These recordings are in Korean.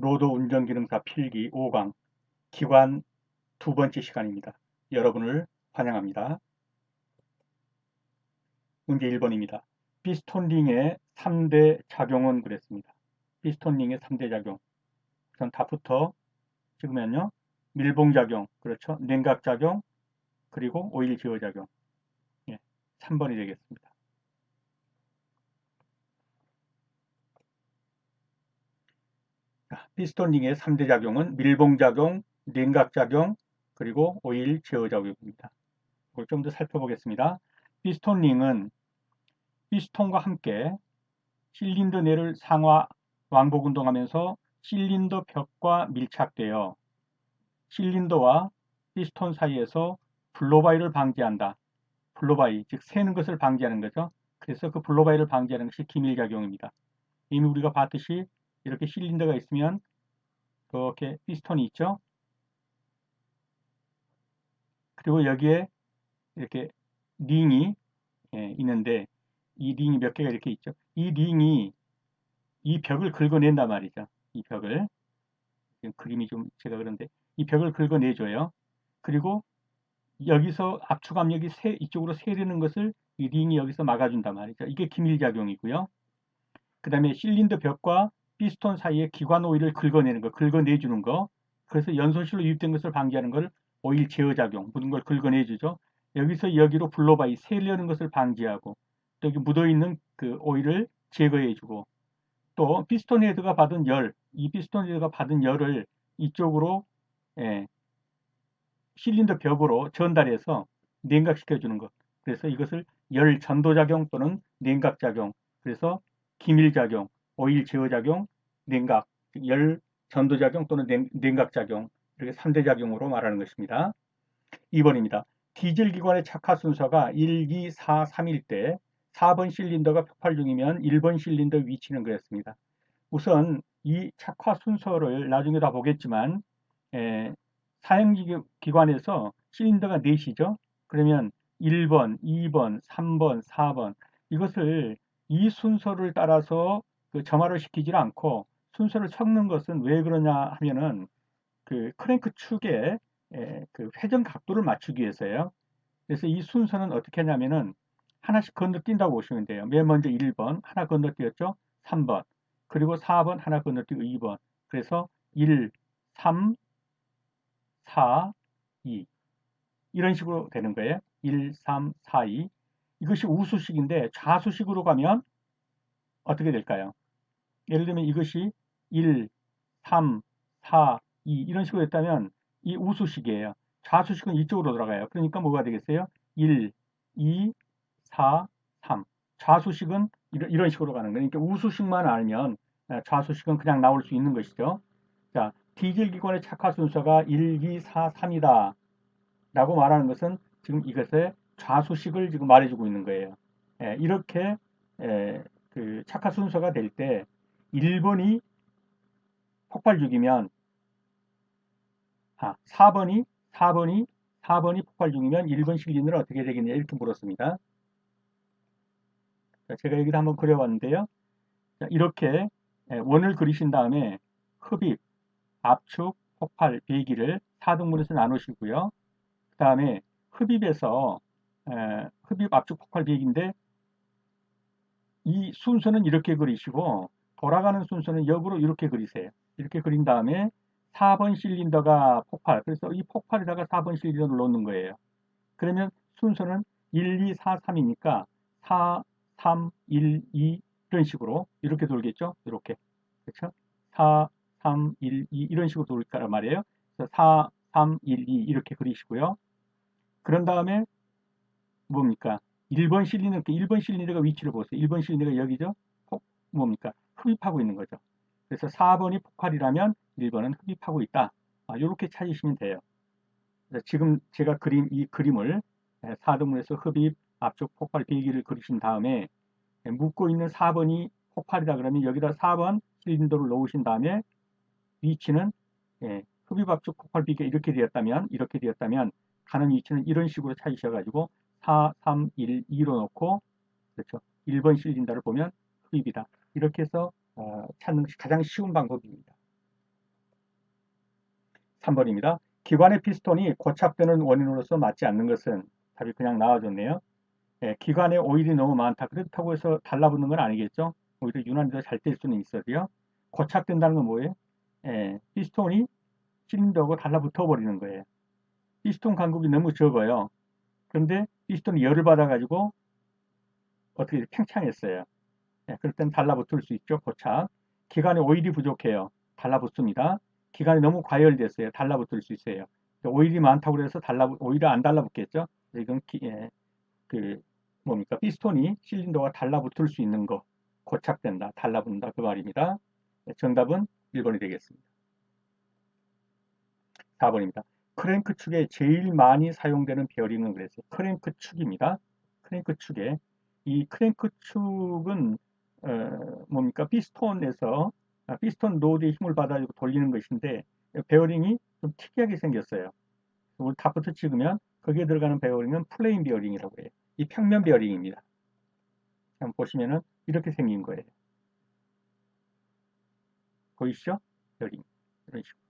로도 운전기능사 필기 5강 기관 두 번째 시간입니다. 여러분을 환영합니다. 문제 1번입니다. 피스톤링의 3대 작용은 그랬습니다. 피스톤링의 3대 작용. 우선 답부터 찍으면요. 밀봉작용, 그렇죠. 냉각작용, 그리고 오일 지어작용. 예, 3번이 되겠습니다. 피스톤링의 3대 작용은 밀봉작용, 냉각작용, 그리고 오일 제어작용입니다. 이걸 좀 더 살펴보겠습니다. 피스톤링은 피스톤과 함께 실린더 내를 상하 왕복 운동하면서 실린더 벽과 밀착되어 실린더와 피스톤 사이에서 블로바이를 방지한다. 블로바이, 즉 새는 것을 방지하는 거죠. 그래서 그 블로바이를 방지하는 것이 기밀작용입니다. 이미 우리가 봤듯이 이렇게 실린더가 있으면 이렇게 피스톤이 있죠. 그리고 여기에 이렇게 링이 예, 있는데 이 링이 몇 개가 이렇게 있죠. 이 링이 이 벽을 긁어낸단 말이죠. 이 벽을 지금 그림이 좀 제가 그런데 이 벽을 긁어내줘요. 그리고 여기서 압축 압력이 세, 이쪽으로 세리는 것을 이 링이 여기서 막아준단 말이죠. 이게 기밀작용이고요. 그 다음에 실린더 벽과 피스톤 사이에 기관 오일을 긁어내는 거, 긁어내주는 거. 그래서 연소실로 유입된 것을 방지하는 걸 오일 제어작용, 묻은 걸 긁어내주죠. 여기서 여기로 블로바이, 새려는 것을 방지하고, 또 여기 묻어있는 그 오일을 제거해주고, 또 피스톤 헤드가 받은 열, 이 피스톤 헤드가 받은 열을 이쪽으로 예, 실린더 벽으로 전달해서 냉각시켜주는 것. 그래서 이것을 열 전도작용 또는 냉각작용, 그래서 기밀작용, 오일 제어작용, 냉각, 열 전도작용 또는 냉각작용 이렇게 3대 작용으로 말하는 것입니다. 2번입니다. 디젤 기관의 착화 순서가 1, 2, 4, 3일 때 4번 실린더가 폭발 중이면 1번 실린더 위치는 그랬습니다. 우선 이 착화 순서를 나중에 다 보겠지만 에, 사용기관에서 실린더가 4시죠. 그러면 1번, 2번, 3번, 4번 이것을 이 순서를 따라서 그 점화를 시키지 않고 순서를 섞는 것은 왜 그러냐 하면은 그 크랭크 축에 그 회전 각도를 맞추기 위해서예요. 그래서 이 순서는 어떻게 하냐면은 하나씩 건너뛴다고 보시면 돼요. 맨 먼저 1번 하나 건너뛰었죠. 3번 그리고 4번 하나 건너뛰고 2번 그래서 1, 3, 4, 2 이런 식으로 되는 거예요. 1, 3, 4, 2 이것이 우수식인데 좌수식으로 가면 어떻게 될까요? 예를 들면 이것이 1, 3, 4, 2 이런 식으로 됐다면 이 우수식이에요. 좌수식은 이쪽으로 돌아가요. 그러니까 뭐가 되겠어요? 1, 2, 4, 3. 좌수식은 이런, 이런 식으로 가는 거예요. 그러니까 우수식만 알면 좌수식은 그냥 나올 수 있는 것이죠. 자, 디젤 기관의 착화 순서가 1, 2, 4, 3이다. 라고 말하는 것은 지금 이것의 좌수식을 지금 말해주고 있는 거예요. 예, 이렇게 예, 그 착화 순서가 될 때 1번이 폭발중이면 아, 4번이 4번이 4번이 폭발 중이면 1번 실린더는 어떻게 되겠냐 이렇게 물었습니다. 자, 제가 여기다 한번 그려봤는데요. 자, 이렇게 원을 그리신 다음에 흡입, 압축, 폭발, 배기를 4등분해서 나누시고요. 그 다음에 흡입에서 에, 흡입, 압축, 폭발, 배기인데 이 순서는 이렇게 그리시고 돌아가는 순서는 역으로 이렇게 그리세요. 이렇게 그린 다음에 4번 실린더가 폭발. 그래서 이 폭발에다가 4번 실린더를 놓는 거예요. 그러면 순서는 1, 2, 4, 3이니까 4, 3, 1, 2 이런 식으로 이렇게 돌겠죠? 이렇게. 그렇죠? 4, 3, 1, 2 이런 식으로 돌 거란 말이에요. 그래서 4, 3, 1, 2 이렇게 그리시고요. 그런 다음에 뭡니까? 1번 실린더, 1번 실린더가 위치를 보세요. 1번 실린더가 여기죠? 폭, 뭡니까? 흡입하고 있는 거죠. 그래서 4번이 폭발이라면 1번은 흡입하고 있다. 아, 이렇게 찾으시면 돼요. 지금 제가 그린 이 그림을 4등분해서 흡입, 압축, 폭발, 배기를 그리신 다음에 묶고 있는 4번이 폭발이다 그러면 여기다 4번 실린더를 놓으신 다음에 위치는 예, 흡입, 압축, 폭발, 비기가 이렇게 되었다면 이렇게 되었다면 가는 위치는 이런 식으로 찾으셔가지고 4, 3, 1, 2로 놓고 그렇죠. 1번 실린더를 보면 흡입이다. 이렇게 해서 어, 찾는 것이 가장 쉬운 방법입니다. 3번입니다. 기관의 피스톤이 고착되는 원인으로서 맞지 않는 것은 답이 그냥 나와줬네요. 예, 기관에 오일이 너무 많다. 그렇다고 해서 달라붙는 건 아니겠죠. 오히려 유난히 더 잘 될 수는 있어도요. 고착된다는 건 뭐예요? 예, 피스톤이 실린더하고 달라붙어 버리는 거예요. 피스톤 간격이 너무 적어요. 그런데 피스톤이 열을 받아가지고 어떻게 팽창했어요. 예, 그럴 땐 달라붙을 수 있죠. 고착. 기관에 오일이 부족해요. 달라붙습니다. 기관이 너무 과열됐어요. 달라붙을 수 있어요. 오일이 많다고 해서 달라 오히려 안 달라붙겠죠. 이건 기, 예, 그 뭡니까 피스톤이 실린더와 달라붙을 수 있는 거 고착된다, 달라붙는다 그 말입니다. 네, 정답은 1번이 되겠습니다. 4번입니다. 크랭크 축에 제일 많이 사용되는 베어링은 그랬어요. 크랭크 축입니다. 크랭크 축에 이 크랭크 축은 어, 뭡니까 피스톤에서 아, 피스톤 로드에 힘을 받아주고 돌리는 것인데 베어링이 좀 특이하게 생겼어요. 우리 탑부터 찍으면 거기에 들어가는 베어링은 플레인 베어링이라고 해요. 이 평면 베어링입니다. 한번 보시면은 이렇게 생긴 거예요. 보이시죠? 베어링 이런 식으로.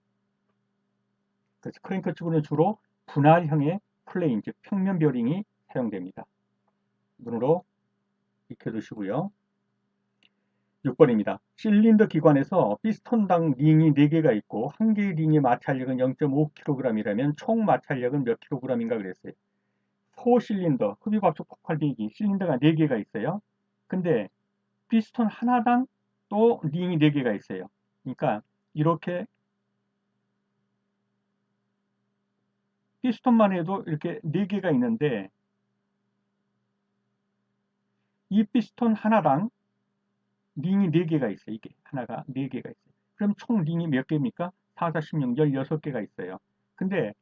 그래서 크랭크 축은 주로 분할형의 플레인, 즉 평면 베어링이 사용됩니다. 눈으로 익혀두시고요. 6번입니다. 실린더 기관에서 피스톤당 링이 4개가 있고 한 개의 링의 마찰력은 0.5kg이라면 총 마찰력은 몇 kg인가 그랬어요. 소실린더, 흡입압축 폭발비기 실린더가 4개가 있어요. 근데 피스톤 하나당 또 링이 4개가 있어요. 그러니까 이렇게 피스톤만 해도 이렇게 4개가 있는데 이 피스톤 하나당 링이 4개가 있어요. 이게 하나가 4개가 있어요. 그럼 총 링이 몇 개입니까? 4, 4, 16, 16개가 있어요. 근데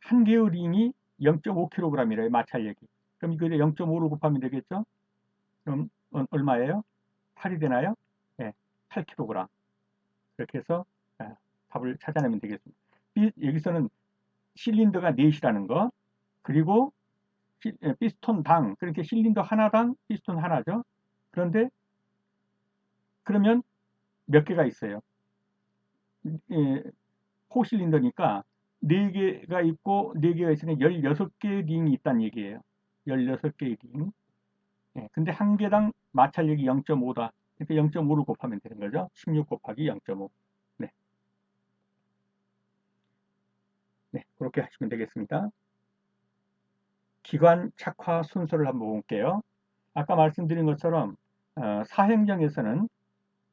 한 개의 링이 0.5kg이래요. 마찰력이. 그럼 이거 0.5로 곱하면 되겠죠? 그럼 얼마예요? 8이 되나요? 네, 8kg. 이렇게 해서 아, 답을 찾아내면 되겠습니다. 여기서는 실린더가 넷이라는 거, 그리고 피스톤 당, 그렇게 실린더 하나당 피스톤 하나죠. 그런데 그러면 몇 개가 있어요? 예, 포실린더니까 4개가 있고 4개가 있으니 16개의 링이 있다는 얘기예요. 16개의 링. 예, 근데 한 개당 마찰력이 0.5다. 그러니까 0.5를 곱하면 되는 거죠. 16 곱하기 0.5. 네. 네, 그렇게 하시면 되겠습니다. 기관 착화 순서를 한번 볼게요. 아까 말씀드린 것처럼 어, 사행정에서는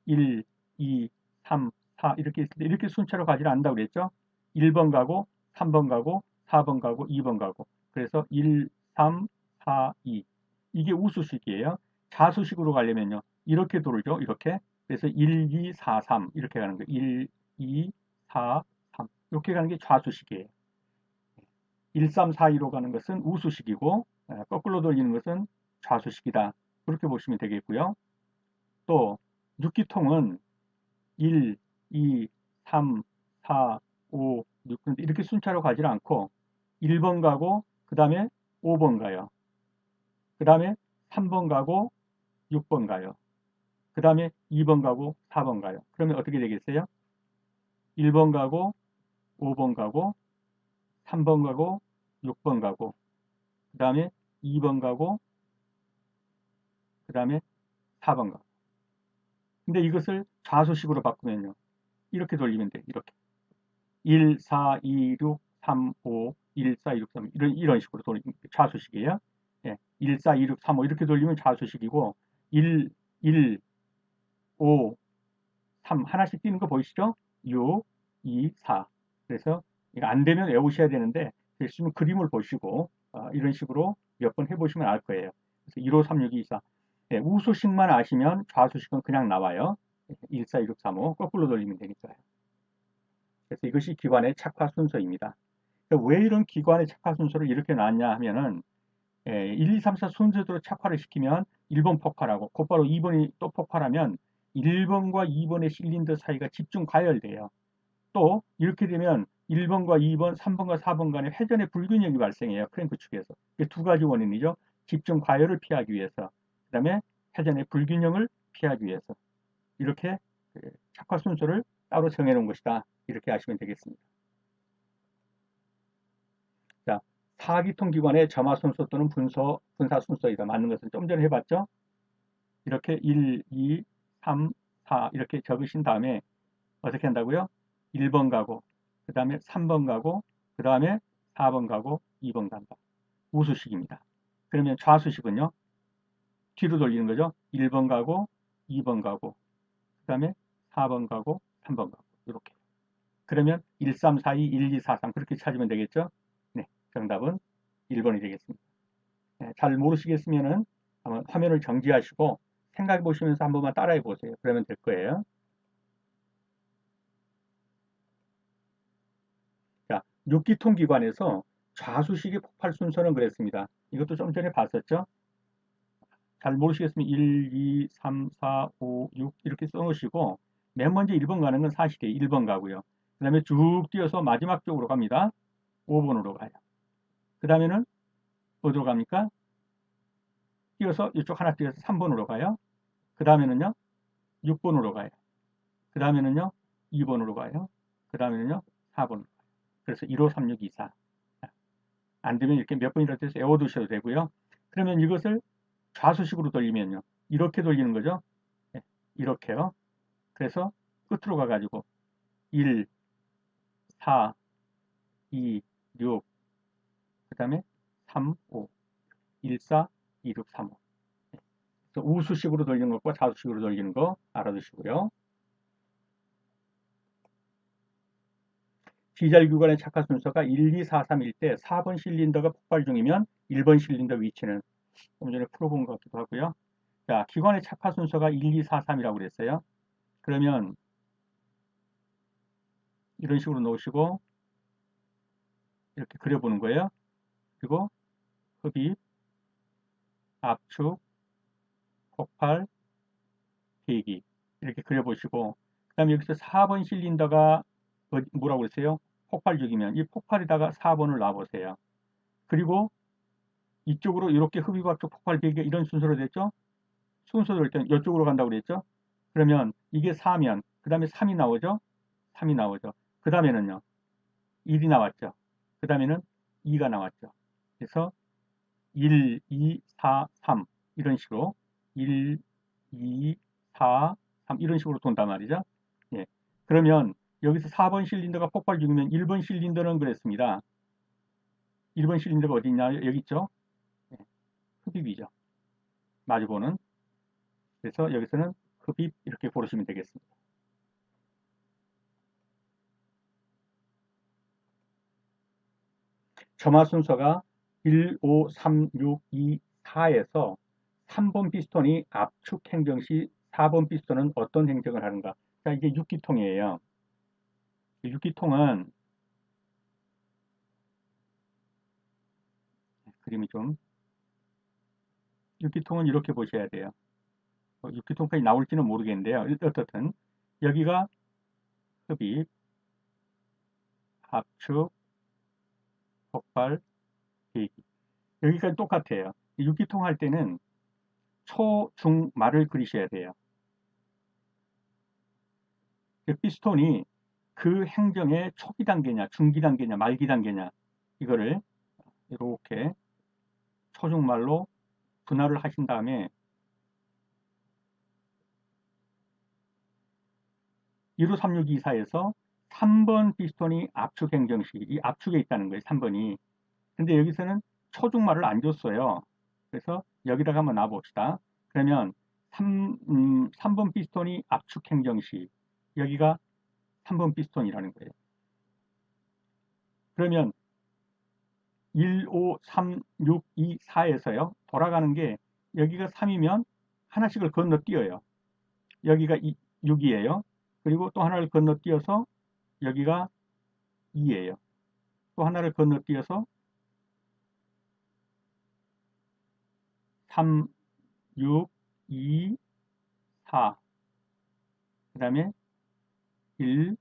1, 2, 3, 4 이렇게 있을 때 이렇게 순차로 가지 않는다고 그랬죠. 1번 가고 3번 가고 4번 가고 2번 가고 그래서 1, 3, 4, 2 이게 우수식이에요. 자수식으로 가려면요. 이렇게 돌죠. 이렇게 그래서 1, 2, 4, 3 이렇게 가는 거예요. 1, 2, 4, 3 이렇게 가는 게 좌수식이에요. 1, 3, 4, 2로 가는 것은 우수식이고 거꾸로 돌리는 것은 좌수식이다. 그렇게 보시면 되겠고요. 또 육기통은 1, 2, 3, 4, 5, 6 이렇게 순차로 가지 않고 1번 가고 그 다음에 5번 가요. 그 다음에 3번 가고 6번 가요. 그 다음에 2번 가고 4번 가요. 그러면 어떻게 되겠어요? 1번 가고 5번 가고 3번 가고 6번 가고 그 다음에 2번 가고 그 다음에 4번 가고 근데 이것을 좌수식으로 바꾸면요. 이렇게 돌리면 돼. 이렇게. 1, 4, 2, 6, 3, 5, 1, 4, 2, 6, 3 이런 이런 식으로 돌리면 좌수식이에요. 예. 1, 4, 2, 6, 3, 5 이렇게 돌리면 좌수식이고 1, 1, 5, 3 하나씩 뛰는 거 보이시죠? 6, 2, 4. 그래서 이거 안 되면 외우셔야 되는데 열심히 그림을 보시고 어, 이런 식으로 몇 번 해보시면 알 거예요. 그래서 1, 5, 3, 6, 2, 4. 네, 우수식만 아시면 좌수식은 그냥 나와요. 1, 4, 2, 6, 3, 5 거꾸로 돌리면 되니까요. 그래서 이것이 기관의 착화 순서입니다. 왜 이런 기관의 착화 순서를 이렇게 놨냐 하면은 1, 2, 3, 4 순서대로 착화를 시키면 1번 폭발하고 곧바로 2번이 또 폭발하면 1번과 2번의 실린더 사이가 집중 과열돼요. 또 이렇게 되면 1번과 2번, 3번과 4번 간의 회전의 불균형이 발생해요. 크랭크 축에서. 두 가지 원인이죠. 집중 과열을 피하기 위해서. 그 다음에 회전의 불균형을 피하기 위해서 이렇게 그 착화 순서를 따로 정해놓은 것이다. 이렇게 아시면 되겠습니다. 4기통 기관의 점화 순서 또는 분서, 분사 순서이다. 맞는 것은 좀 전에 해봤죠? 이렇게 1, 2, 3, 4 이렇게 적으신 다음에 어떻게 한다고요? 1번 가고 그 다음에 3번 가고 그 다음에 4번 가고 2번 간다. 우수식입니다. 그러면 좌수식은요? 뒤로 돌리는 거죠. 1번 가고 2번 가고 그 다음에 4번 가고 3번 가고 이렇게 그러면 1, 3, 4, 2, 1, 2, 4, 3 그렇게 찾으면 되겠죠. 네, 정답은 1번이 되겠습니다. 네, 잘 모르시겠으면은 한번 화면을 정지하시고 생각해 보시면서 한 번만 따라해 보세요. 그러면 될 거예요. 자, 6기통 기관에서 좌수식의 폭발 순서는 그랬습니다. 이것도 좀 전에 봤었죠? 잘 모르시겠으면 1, 2, 3, 4, 5, 6 이렇게 써놓으시고 맨 먼저 1번 가는 건 사실이에요. 1번 가고요. 그 다음에 쭉 뛰어서 마지막 쪽으로 갑니다. 5번으로 가요. 그 다음에는 어디로 갑니까? 뛰어서 이쪽 하나 뛰어서 3번으로 가요. 그 다음에는요, 6번으로 가요. 그 다음에는요, 2번으로 가요. 그 다음에는요, 4번으로 가요. 그래서 1, 5, 3, 6, 2, 4. 안 되면 이렇게 몇 번이라도 해서 외워두셔도 되고요. 그러면 이것을 좌수식으로 돌리면요. 이렇게 돌리는 거죠. 네, 이렇게요. 그래서 끝으로 가가지고 1, 4, 2, 6, 그 다음에 3, 5, 1, 4, 2, 6, 3, 5. 그래서 우수식으로 돌리는 것과 좌수식으로 돌리는 거 알아두시고요. 디젤 규관의 착화 순서가 1, 2, 4, 3일 때 4번 실린더가 폭발 중이면 1번 실린더 위치는 좀 전에 풀어본 것 같기도 하고요. 자, 기관의 착화 순서가 1, 2, 4, 3이라고 그랬어요. 그러면 이런 식으로 놓으시고 이렇게 그려보는 거예요. 그리고 흡입, 압축, 폭발, 대기 이렇게 그려보시고 그 다음에 여기서 4번 실린더가 뭐라고 그랬어요? 폭발 중이면 이 폭발에다가 4번을 놔보세요. 그리고 이쪽으로 이렇게 흡입, 압축, 폭발, 대기 이런 순서로 됐죠? 순서로 될 때는 이쪽으로 간다고 그랬죠? 그러면 이게 4면 그 다음에 3이 나오죠? 3이 나오죠. 그 다음에는요. 1이 나왔죠. 그 다음에는 2가 나왔죠. 그래서 1, 2, 4, 3 이런 식으로 1, 2, 4, 3 이런 식으로 돈단 말이죠. 예. 그러면 여기서 4번 실린더가 폭발 중이면 1번 실린더는 그랬습니다. 1번 실린더가 어디 있냐? 여기 있죠? 예. 흡입이죠. 마주보는. 그래서 여기서는 흡입 이렇게 고르시면 되겠습니다. 점화 순서가 1, 5, 3, 6, 2, 4에서 3번 피스톤이 압축 행정 시 4번 피스톤은 어떤 행정을 하는가? 자, 이게 6기통이에요. 6기통은 그림이 좀 6기통은 이렇게 보셔야 돼요. 6기통까지 어, 나올지는 모르겠는데요. 어떻든 여기가 흡입, 압축, 폭발, 대기. 여기까지 똑같아요. 6기통 할 때는 초, 중, 말을 그리셔야 돼요. 그 피스톤이 그 행정의 초기 단계냐, 중기 단계냐, 말기 단계냐 이거를 이렇게 초중말로 분할을 하신 다음에 153624에서 3번 피스톤이 압축 행정시, 이 압축에 있다는 거예요. 3번이. 근데 여기서는 초중말을 안 줬어요. 그래서 여기다가 한번 놔봅시다. 그러면 3, 음, 3번 피스톤이 압축 행정시, 여기가 3번 피스톤이라는 거예요. 그러면 1, 5, 3, 6, 2, 4에서요. 돌아가는 게 여기가 3이면 하나씩을 건너뛰어요. 여기가 2, 6이에요. 그리고 또 하나를 건너뛰어서 여기가 2예요. 또 하나를 건너뛰어서 3, 6, 2, 4. 그 다음에 1,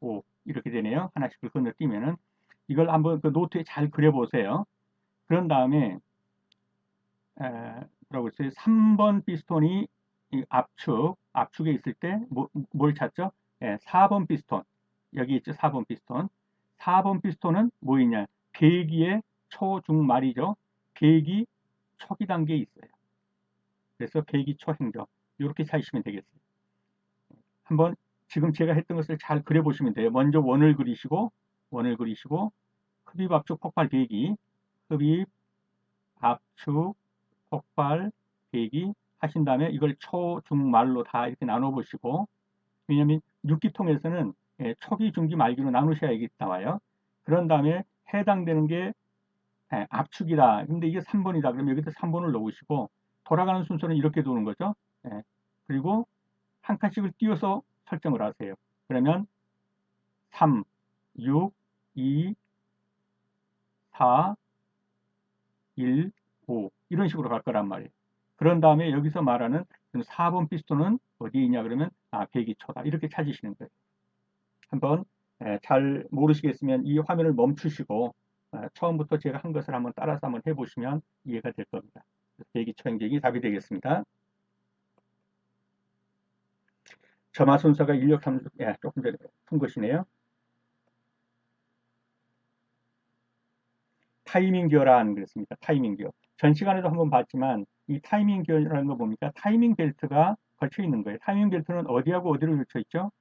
5. 이렇게 되네요. 하나씩을 건너뛰면은. 이걸 한번 그 노트에 잘 그려보세요. 그런 다음에, 에, 뭐라고 했어요? 3번 피스톤이 압축, 압축에 있을 때, 뭐, 뭘 찾죠? 예, 4번 피스톤. 여기 있죠? 4번 피스톤. 4번 피스톤은 뭐 있냐? 계기의 초, 중, 말이죠. 계기 초기 단계에 있어요. 그래서 계기 초 행정 이렇게 찾으시면 되겠어요. 한번 지금 제가 했던 것을 잘 그려보시면 돼요. 먼저 원을 그리시고 원을 그리시고 흡입, 압축, 폭발, 배기 흡입, 압축, 폭발, 배기 하신 다음에 이걸 초, 중, 말로 다 이렇게 나눠 보시고 왜냐하면 육기통에서는 예, 초기, 중기, 말기로 나누셔야 이게 나와요. 그런 다음에 해당되는 게 예, 압축이다. 근데 이게 3번이다. 그러면 여기다 3번을 넣으시고 돌아가는 순서는 이렇게 도는 거죠. 예, 그리고 한 칸씩을 띄워서 설정을 하세요. 그러면 3, 6, 2, 4, 1, 5 이런 식으로 갈 거란 말이에요. 그런 다음에 여기서 말하는 4번 피스톤은 어디에 있냐 그러면 아 배기초다 이렇게 찾으시는 거예요. 한번 잘 모르시겠으면 이 화면을 멈추시고 처음부터 제가 한 것을 한번 따라서 한번 해보시면 이해가 될 겁니다. 배기초 행적이 답이 되겠습니다. 점화 순서가 인력 함수, 예, 조금 전에 푼 것이네요. 타이밍 교란 그랬습니다. 타이밍 교. 전 시간에도 한번 봤지만 이 타이밍 교라는 거 뭡니까? 타이밍 벨트가 걸쳐 있는 거예요. 타이밍 벨트는 어디하고 어디로 걸쳐 있죠?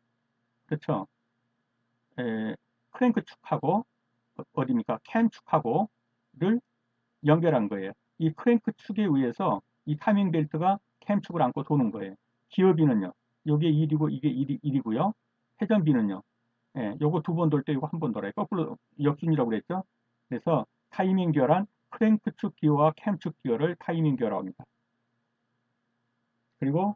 그렇죠? 에, 크랭크 축하고 어, 어디입니까? 캔 축하고를 연결한 거예요. 이 크랭크 축에 의해서 이 타이밍 벨트가 캠 축을 안고 도는 거예요. 기어비는요. 요게 1이고 이게 1이, 1이 고요. 회전비는요. 예, 요거 두 번 돌 때 이거 한 번 돌아요. 거꾸로 역순이라고 그랬죠. 그래서 타이밍 기어란 크랭크 축 기어와 캠축 기어를 타이밍 기어라고 합니다. 그리고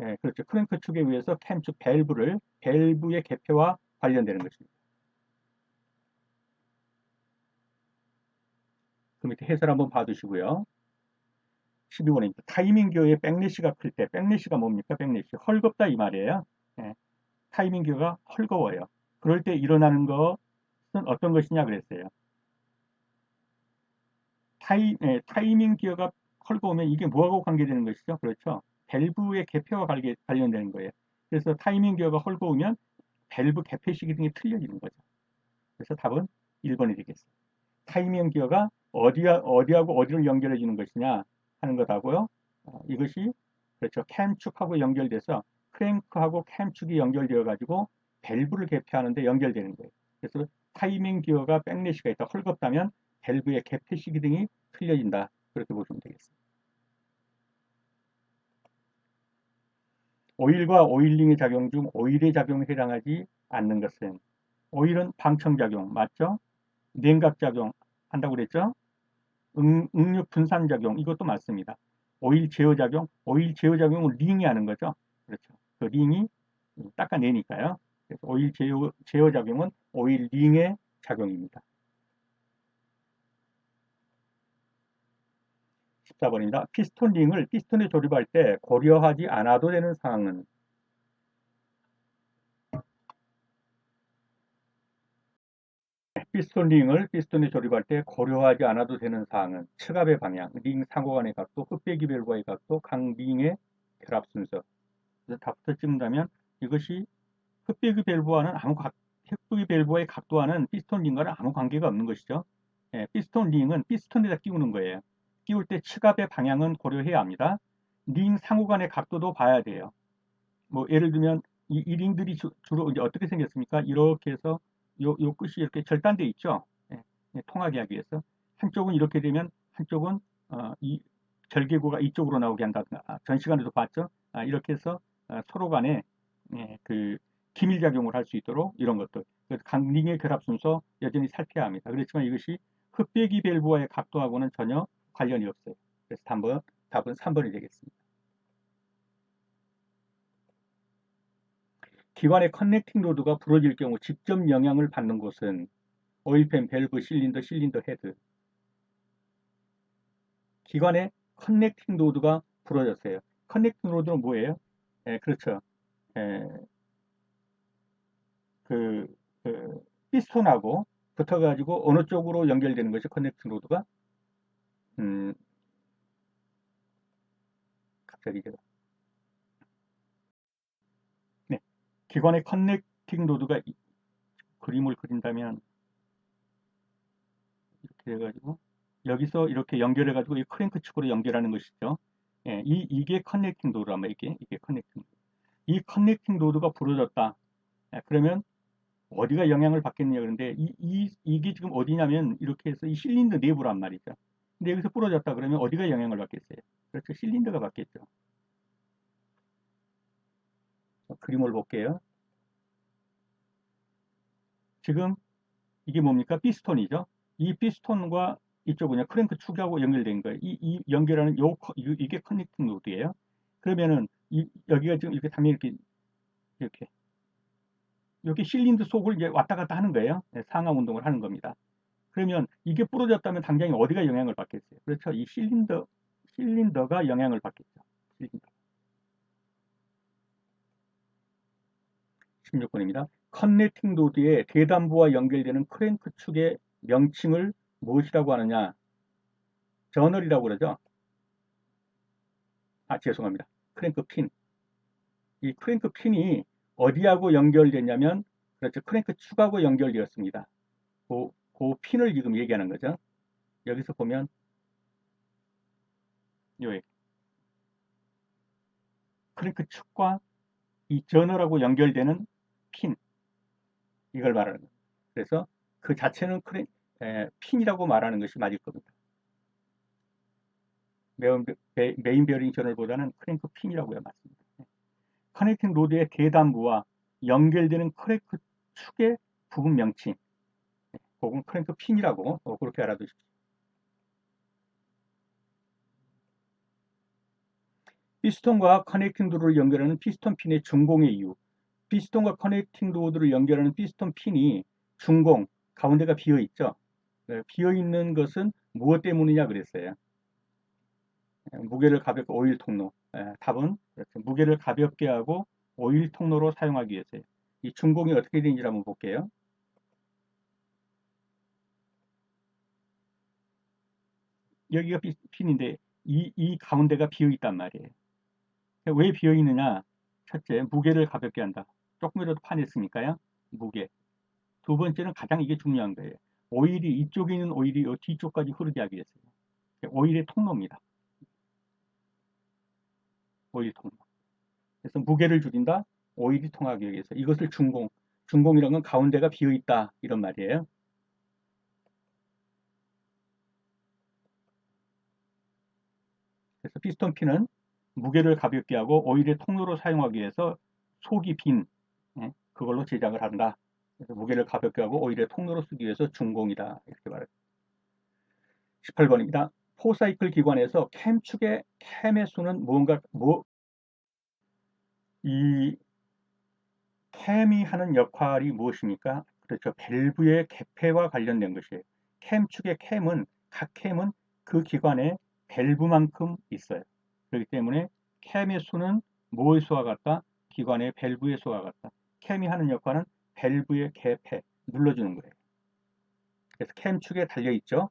예, 그렇죠. 크랭크 축에 의해서 캠축 밸브를 밸브의 개폐와 관련되는 것입니다. 그 밑에 해설 한번 봐두시고요. 12번입니다. 타이밍 기어의 백래시가 클 때, 백래시가 뭡니까? 백래시. 헐겁다 이 말이에요. 예. 타이밍 기어가 헐거워요. 그럴 때 일어나는 것은 어떤 것이냐 그랬어요. 타이, 예, 타이밍 기어가 헐거우면 이게 뭐하고 관계되는 것이죠? 그렇죠. 밸브의 개폐와 관련되는 거예요. 그래서 타이밍 기어가 헐거우면 밸브 개폐 시기 등이 틀려지는 거죠. 그래서 답은 1번이 되겠습니다. 타이밍 기어가 어디야, 어디하고 어디를 연결해 주는 것이냐 하는 것하고요. 어, 이것이 그렇죠. 캠축하고 연결돼서 크랭크하고 캠축이 연결되어 가지고 밸브를 개폐하는데 연결되는 거예요. 그래서 타이밍 기어가 백래시가 있다. 헐겁다면 밸브의 개폐 시기 등이 틀려진다. 그렇게 보시면 되겠습니다. 오일과 오일링의 작용 중 오일의 작용에 해당하지 않는 것은 오일은 방청작용 맞죠? 냉각작용 한다고 그랬죠? 응, 응육 분산작용 이것도 맞습니다. 오일 제어작용, 오일 제어작용을 링이 하는 거죠. 그렇죠. 그 링이 닦아내니까요. 그래서 오일 제어, 제어작용은 오일 링의 작용입니다. 14번입니다. 피스톤 링을 피스톤에 조립할 때 고려하지 않아도 되는 사항은 피스톤 링을 피스톤에 조립할 때 고려하지 않아도 되는 사항은 측압의 방향, 링 상호간의 각도, 흡배기 밸브와의 각도, 강 링의 결합 순서. 그래서 답부터 찍는다면 이것이 흡배기 밸브와는 아무 각, 흡배기 밸브와의 각도와는 피스톤 링과는 아무 관계가 없는 것이죠. 예, 피스톤 링은 피스톤에다 끼우는 거예요. 끼울 때 측압의 방향은 고려해야 합니다. 링 상호간의 각도도 봐야 돼요. 뭐 예를 들면 이, 이 링들이 주, 로 어떻게 생겼습니까? 이렇게 해서 요, 요 끝이 이렇게 절단돼 있죠. 예, 예, 통하게 하기 위해서. 한쪽은 이렇게 되면 한쪽은 어, 이 절개구가 이쪽으로 나오게 한다든가. 아, 전 시간에도 봤죠. 아, 이렇게 해서 아, 서로 간에 예, 그 기밀작용을 할 수 있도록 이런 것들. 강링의 결합 순서 여전히 살펴야 합니다. 그렇지만 이것이 흡배기 밸브와의 각도하고는 전혀 관련이 없어요. 그래서 답은, 답은 3번이 되겠습니다. 기관의 커넥팅 로드가 부러질 경우 직접 영향을 받는 곳은 오일팬, 밸브, 실린더, 실린더 헤드. 기관의 커넥팅 로드가 부러졌어요. 커넥팅 로드는 뭐예요? 예, 그렇죠. 예, 그, 그 피스톤하고 붙어가지고 어느 쪽으로 연결되는 것이 커넥팅 로드가 음, 갑자기 제가 기관의 커넥팅 로드가 그림을 그린다면 이렇게 해가지고 여기서 이렇게 연결해 가지고 이 크랭크 축으로 연결하는 것이죠. 예, 이 이게 커넥팅 로드란 말이에요. 이게 이게 커넥팅. 이 커넥팅 로드가 부러졌다. 예, 그러면 어디가 영향을 받겠느냐 그런데 이, 이 이게 지금 어디냐면 이렇게 해서 이 실린더 내부란 말이죠. 근데 여기서 부러졌다 그러면 어디가 영향을 받겠어요? 그렇죠. 실린더가 받겠죠. 그림을 볼게요. 지금 이게 뭡니까? 피스톤이죠. 이 피스톤과 이쪽은 요, 크랭크 축하고 연결된 거예요. 이, 이 연결하는 요, 이- 이게 커넥팅 노드예요. 그러면은, 이, 여기가 지금 이렇게 담에 이렇게, 이렇게, 이렇게 실린더 속을 이제 왔다 갔다 하는 거예요. 네, 상하 운동을 하는 겁니다. 그러면 이게 부러졌다면 당장에 어디가 영향을 받겠어요? 그렇죠. 이 실린더, 실린더가 영향을 받겠죠. 실린더. 16번입니다. 커넥팅 노드의 대담부와 연결되는 크랭크 축의 명칭을 무엇이라고 하느냐? 저널이라고 그러죠. 아, 죄송합니다. 크랭크 핀. 이 크랭크 핀이 어디하고 연결됐냐면, 그렇죠. 크랭크 축하고 연결되었습니다. 그, 그 핀을 지금 얘기하는 거죠. 여기서 보면, 요 크랭크 축과 이 저널하고 연결되는 핀. 이걸 말하는 거예요. 그래서 그 자체는 크랭, 에, 핀이라고 말하는 것이 맞을 겁니다. 메인, 베- 메인 베어링 저널보다는 크랭크 핀이라고 해야 맞습니다. 커넥팅 로드의 대담부와 연결되는 크랭크 축의 부분 명칭. 혹은 크랭크 핀이라고 어, 그렇게 알아두십시오. 피스톤과 커넥팅 로드를 연결하는 피스톤 핀의 준공의 이유. 피스톤과 커넥팅 로드를 연결하는 피스톤 핀이 준공, 가운데가 비어 있죠. 비어 있는 것은 무엇 때문이냐 그랬어요. 에, 무게를 가볍게 오일 통로. 에, 답은 그렇죠. 무게를 가볍게 하고 오일 통로로 사용하기 위해서요. 이 준공이 어떻게 되는지 한번 볼게요. 여기가 피- 핀인데 이, 이 가운데가 비어 있단 말이에요. 왜 비어 있느냐? 첫째, 무게를 가볍게 한다. 조금이라도 파냈으니까요. 무게. 두 번째는 가장 이게 중요한 거예요. 오일이 이쪽에 있는 오일이 이 뒤쪽까지 흐르게 하기 위해서요. 오일의 통로입니다. 오일 통로. 그래서 무게를 줄인다. 오일이 통하기 위해서 이것을 중공. 중공이라는 건 가운데가 비어 있다 이런 말이에요. 그래서 피스톤 핀은 무게를 가볍게 하고 오일의 통로로 사용하기 위해서 속이 빈 예, 그걸로 제작을 한다. 그래서 무게를 가볍게 하고 오일의 통로로 쓰기 위해서 중공이다. 이렇게 말합니다. 18번입니다. 포사이클 기관에서 캠 축의 캠의 수는 무언가 뭐, 이 캠이 하는 역할이 무엇입니까? 그렇죠. 밸브의 개폐와 관련된 것이에요. 캠 축의 캠은 각 캠은 그 기관에 밸브만큼 있어요. 그렇기 때문에 캠의 수는 뭐의 수와 같다? 기관의 밸브의 수와 같다. 캠이 하는 역할은 밸브의 개폐, 눌러주는 거예요. 그래서 캠 축에 달려있죠.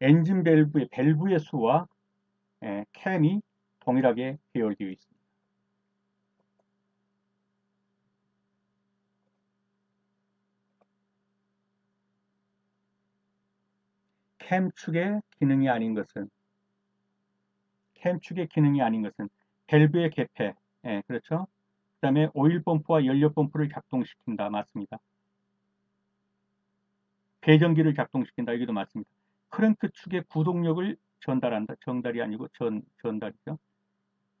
엔진 밸브의 밸브의 수와 예, 캠이 동일하게 배열되어 있습니다. 캠축의 기능이 아닌 것은 캠축의 기능이 아닌 것은 밸브의 개폐, 예, 그렇죠? 그 다음에 오일 펌프와 연료 펌프를 작동시킨다. 맞습니다. 배전기를 작동시킨다. 이게도 맞습니다. 크랭크 축의 구동력을 전달한다. 전달이 아니고 전, 전달이죠.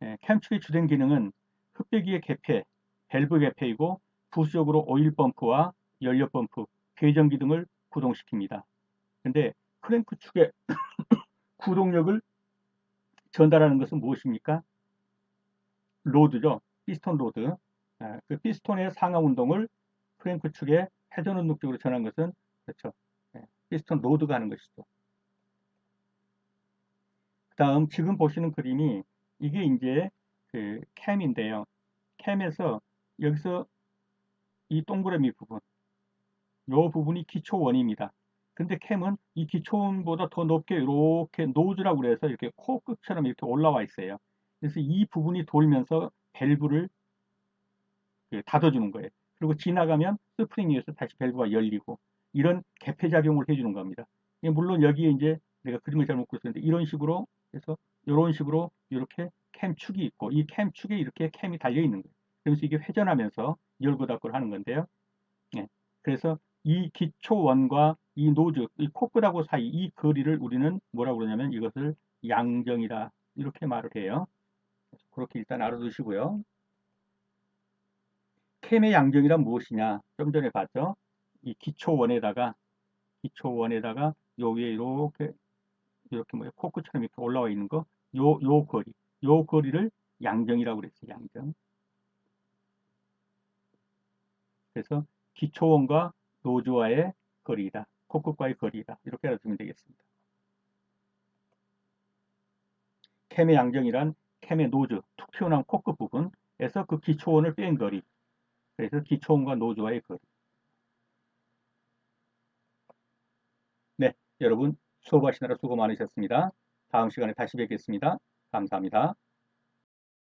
예, 캠축의 주된 기능은 흡배기의 개폐, 밸브 개폐이고 부수적으로 오일 펌프와 연료 펌프, 배전기 등을 구동시킵니다. 근데 크랭크 축의 구동력을 전달하는 것은 무엇입니까? 로드죠. 피스톤 로드. 아, 그 피스톤의 상하 운동을 크랭크 축의 회전 운동 쪽으로 전한 것은 그렇죠. 예, 피스톤 로드가 하는 것이죠. 그 다음 지금 보시는 그림이 이게 이제 그 캠인데요. 캠에서 여기서 이 동그라미 부분, 이 부분이 기초 원입니다. 근데 캠은 이 기초원보다 더 높게 이렇게 노즈라고 그래서 이렇게 코끝처럼 이렇게 올라와 있어요. 그래서 이 부분이 돌면서 밸브를 닫아주는 거예요. 그리고 지나가면 스프링에 의해서 다시 밸브가 열리고 이런 개폐 작용을 해주는 겁니다. 예, 물론 여기에 이제 내가 그림을 잘 못 그렸는데 이런 식으로 해서 이런 식으로 이렇게 캠 축이 있고 이 캠 축에 이렇게 캠이 달려 있는 거예요. 그래서 이게 회전하면서 열고 닫고를 하는 건데요. 예, 그래서 이 기초원과 이 노즈, 이 코끝하고 사이 이 거리를 우리는 뭐라고 그러냐면 이것을 양정이다 이렇게 말을 해요. 그렇게 일단 알아두시고요. 캠의 양정이란 무엇이냐? 좀 전에 봤죠? 이 기초원에다가 기초원에다가 요 위에 이렇게 이렇게 뭐 코끝처럼 이렇게 올라와 있는 거, 요 요 거리, 요 거리를 양정이라고 그랬어요. 양정. 그래서 기초원과 노즈와의 거리이다. 코끝과의 거리이다. 이렇게 알아두면 되겠습니다. 캠의 양정이란 캠의 노즈, 툭 튀어나온 코끝 부분에서 그 기초원을 뺀 거리. 그래서 기초원과 노즈와의 거리. 네, 여러분 수업하시느라 수고 많으셨습니다. 다음 시간에 다시 뵙겠습니다. 감사합니다.